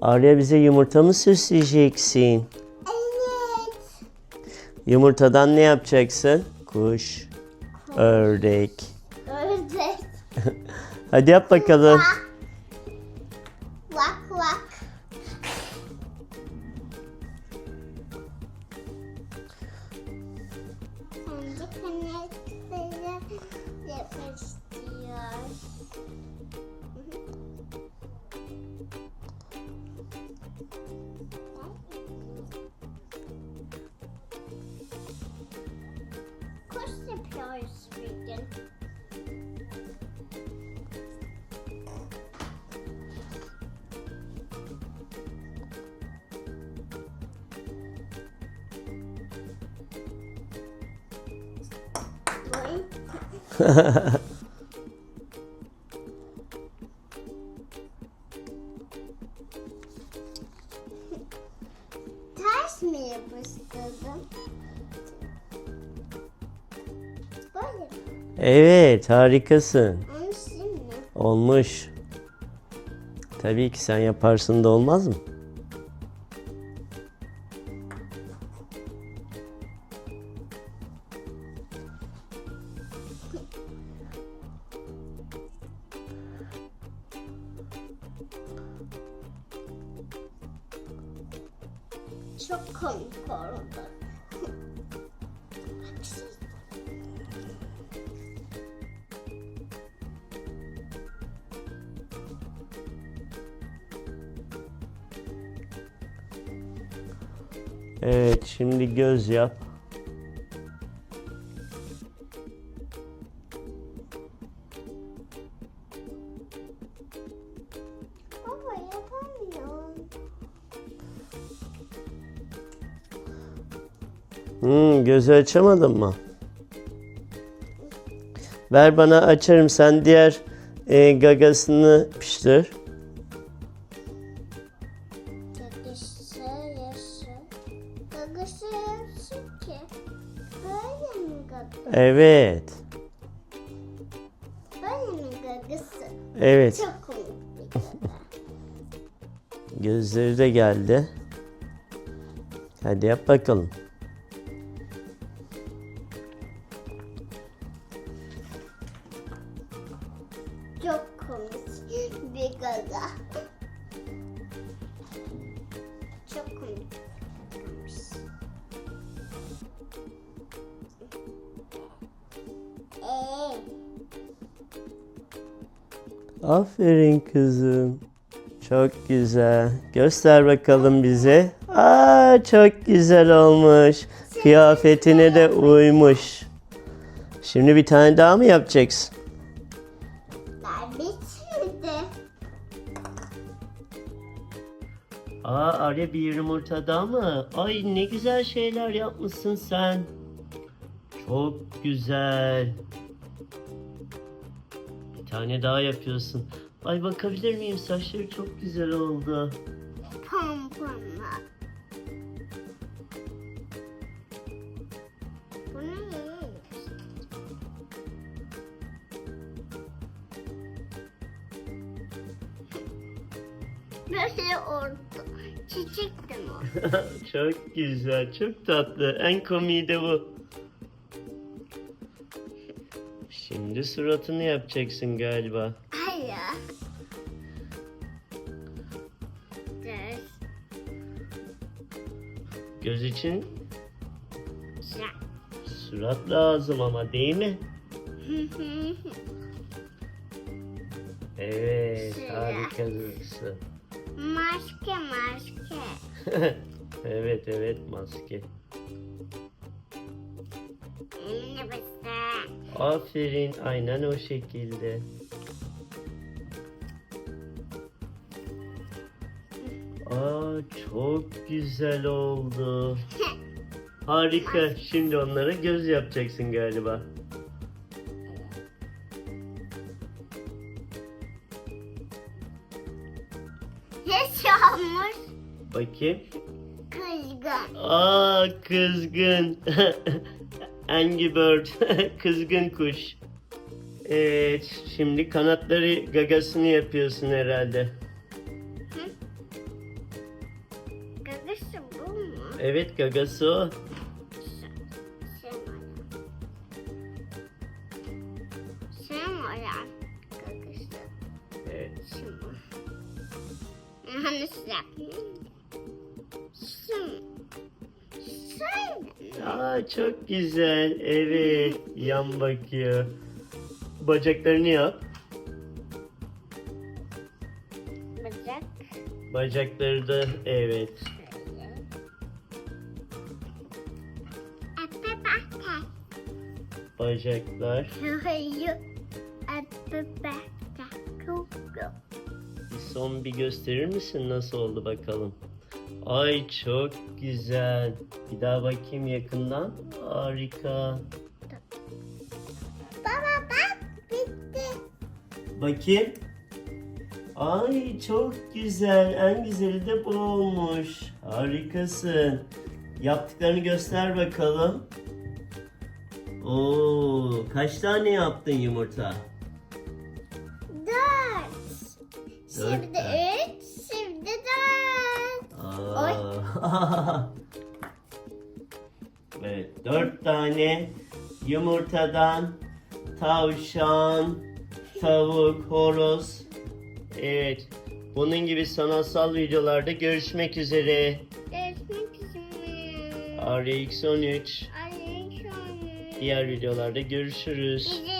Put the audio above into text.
Arya bize yumurta mı süsleyeceksin? Evet. Yumurtadan ne yapacaksın? Kuş, ördek. Ördek. Hadi yap bakalım. Vak vak. Kendi kanatları yapmak istiyor. Kuş yapıyoruz bugün. Boing. Ters mi yapıştırdım? Evet, harikasın. Onu şimdi. Olmuş. Tabii ki sen yaparsın da olmaz mı? Çok komik oldu. Evet, şimdi göz yap. Baba yapamıyorum. Hmm, gözü açamadın mı? Ver bana açarım. Sen diğer e, gagasını piştir. Ki. Böyle mi? Evet. Böyle mi gagısı? Evet. Çok komik bir. Gözleri de geldi. Hadi yap bakalım. Çok komik bir gaga. Çok komik. Ee, Aferin kızım. Çok güzel. Göster bakalım bize. Aa çok güzel olmuş. Kıyafetine de uymuş. Şimdi bir tane daha mı yapacaksın? Aa Arya bir yumurta daha mı? Ay ne güzel şeyler yapmışsın sen. Çok güzel. Bir tane daha yapıyorsun. Ay bakabilir miyim? Saçları çok güzel oldu. Bu ne? Böyle oldu. Çiçektim o. çok güzel, çok tatlı. En komiği de bu. Şimdi suratını yapacaksın galiba. Hayır. Göz için Güzel. surat lazım ama değil mi? Evet, Surat. harikasın. Maske maske. evet, evet maske. Eline bastı. Aferin, aynen o şekilde. Aa, çok güzel oldu. Harika. Şimdi onlara göz yapacaksın galiba. Hiç olmuş. Bakayım. Kızgın. Aa, kızgın. Angry Bird. kızgın kuş. Evet, şimdi kanatları gagasını yapıyorsun herhalde. Gagası bu mu? Evet, gagası o. Sen olan. Sen olan. Gagası. Şimdi. Sen. Aa, çok güzel. Evet, yan bakıyor. Bacaklarını yap. Bacak. Bacakları da evet. Bakar. Bacaklar. Son bir gösterir misin nasıl oldu bakalım. Ay çok güzel. Bir daha bakayım yakından. Harika. Baba bak bitti. Bakayım. Ay çok güzel. En güzeli de bu olmuş. Harikasın. Yaptıklarını göster bakalım. Oo, kaç tane yaptın yumurta? Şimdi üç. Şimdi dört. Aa. evet, dört tane yumurtadan tavşan, tavuk, horoz. Evet, bunun gibi sanatsal videolarda görüşmek üzere. Görüşmek üzere. RX13 Aleyküm. diğer videolarda görüşürüz. Bizi